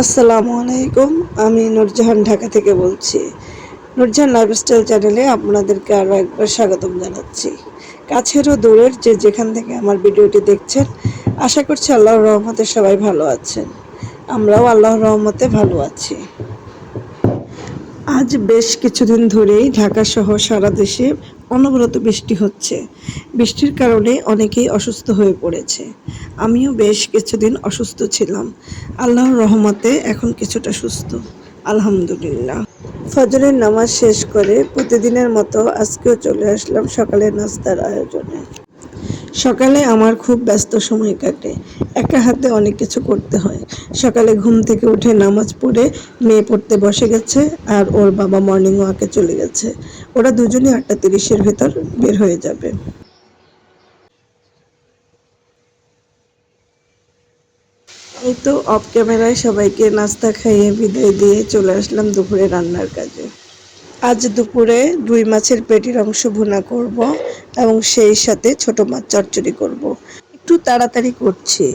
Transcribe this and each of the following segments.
আসসালামু আলাইকুম, আমি নুরজাহান ঢাকা থেকে বলছি। নুরজাহান লাইফস্টাইল চ্যানেলে আপনাদেরকে আরও একবার স্বাগতম জানাচ্ছি। কাছের ও দূরের যে যেখান থেকে আমার ভিডিওটি দেখছেন, আশা করছি আল্লাহর রহমতে সবাই ভালো আছেন। আমরাও আল্লাহর রহমতে ভালো আছি। আজ বেশ কিছুদিন ধরেই ঢাকা সহ সারা দেশে অনবরত বৃষ্টি হচ্ছে। বৃষ্টির কারণে অনেকেই অসুস্থ হয়ে পড়েছে। আমিও বেশ কিছুদিন অসুস্থ ছিলাম। আল্লাহর রহমতে এখন কিছুটা সুস্থ। আলহামদুলিল্লাহ। ফজরের নামাজ শেষ করে প্রতিদিনের মতো আজকেও চলে আসলাম সকালের নাস্তার আয়োজনে। সকালে আমার খুব ব্যস্ত সময় কাটে। একা হাতে অনেক কিছু করতে হয়। সকালে ঘুম থেকে উঠে নামাজ পড়ে মেয়ে পড়তে বসে গেছে আর ওর বাবা মর্নিং ওয়াকে চলে গেছে। ওরা দুজনই আটটা তিরিশের ভেতর বের হয়ে যাবে। এই তো অফ ক্যামেরায় সবাইকে নাস্তা খাইয়ে বিদায় দিয়ে চলে আসলাম দুপুরে রান্নার কাজে। আজ দুপুরে দুই মাছের পেটির অংশ ভুনা করব এবং সেই সাথে ছোট মাছ চচ্চড়ি করব। একটু তাড়াতাড়ি করছি,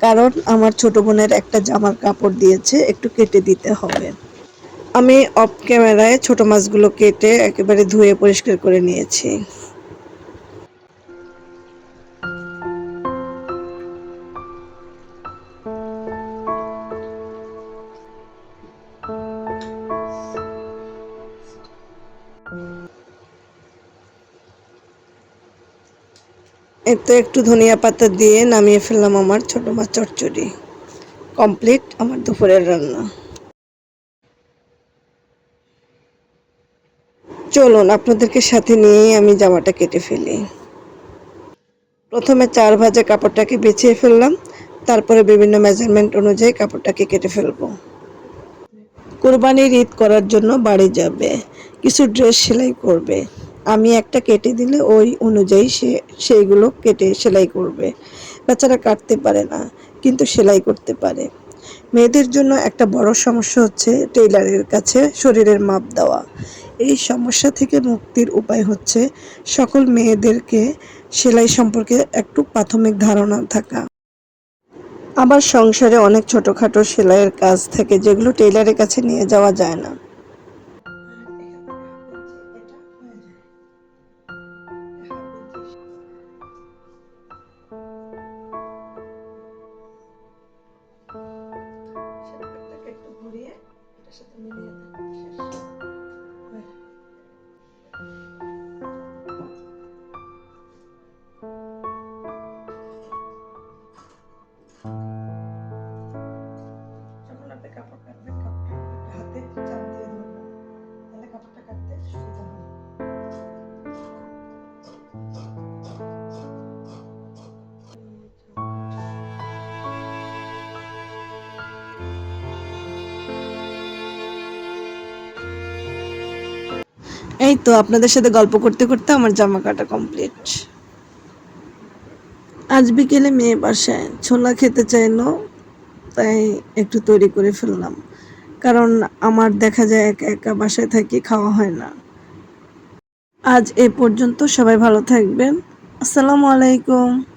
কারণ আমার ছোট বোনের একটা জামার কাপড় দিয়েছে, একটু কেটে দিতে হবে আমি অফ ক্যামেরায় ছোট মাছগুলো কেটে একেবারে ধুয়ে পরিষ্কার করে নিয়েছি এতে একটু ধনিয়া পাতা দিয়ে নামিয়ে ফেললাম আমার ছোট মাছ চচ্চড়ি। কমপ্লিট আমার দুপুরের রান্না। চলুন, আপনাদেরকে সাথে নিয়েই আমি জামাটা কেটে ফেলি। প্রথমে চার ভাজা কাপড়টাকে বিছিয়ে ফেললাম, তারপরে বিভিন্ন মেজারমেন্ট অনুযায়ী কাপড়টাকে কেটে ফেলব। কোরবানির ঈদ করার জন্য বাড়ি যাবে। কিছু ড্রেস সেলাই করবে। আমি একটা কেটে দিলে ওই অনুযায়ী সে, সেইগুলো কেটে সেলাই করবে। বাচ্চারা কাটতে পারে না, কিন্তু সেলাই করতে পারে। মেয়েদের জন্য একটা বড় সমস্যা হচ্ছে টেইলারের কাছে শরীরের মাপ দেওয়া। এই সমস্যা থেকে মুক্তির উপায় হচ্ছে সকল মেয়েদেরকে সেলাই সম্পর্কে একটু প্রাথমিক ধারণা থাকা। আবার সংসারে অনেক ছোটোখাটো সেলাইয়ের কাজ থাকে যেগুলো টেইলারের কাছে নিয়ে যাওয়া যায় না। সাথে এই তো, আপনাদের সাথে গল্প করতে করতে আমার জামা কাটা কমপ্লিট আজ বিকেলে মেয়ে বাসায় ছোলা খেতে চাইলো, তাই একটু তৈরি করে ফেললাম। কারণ আমার দেখা যায় একা একা বাসায় থাকি, খাওয়া হয় না। আজ এ পর্যন্ত সবাই ভালো থাকবেন। আসসালামু আলাইকুম।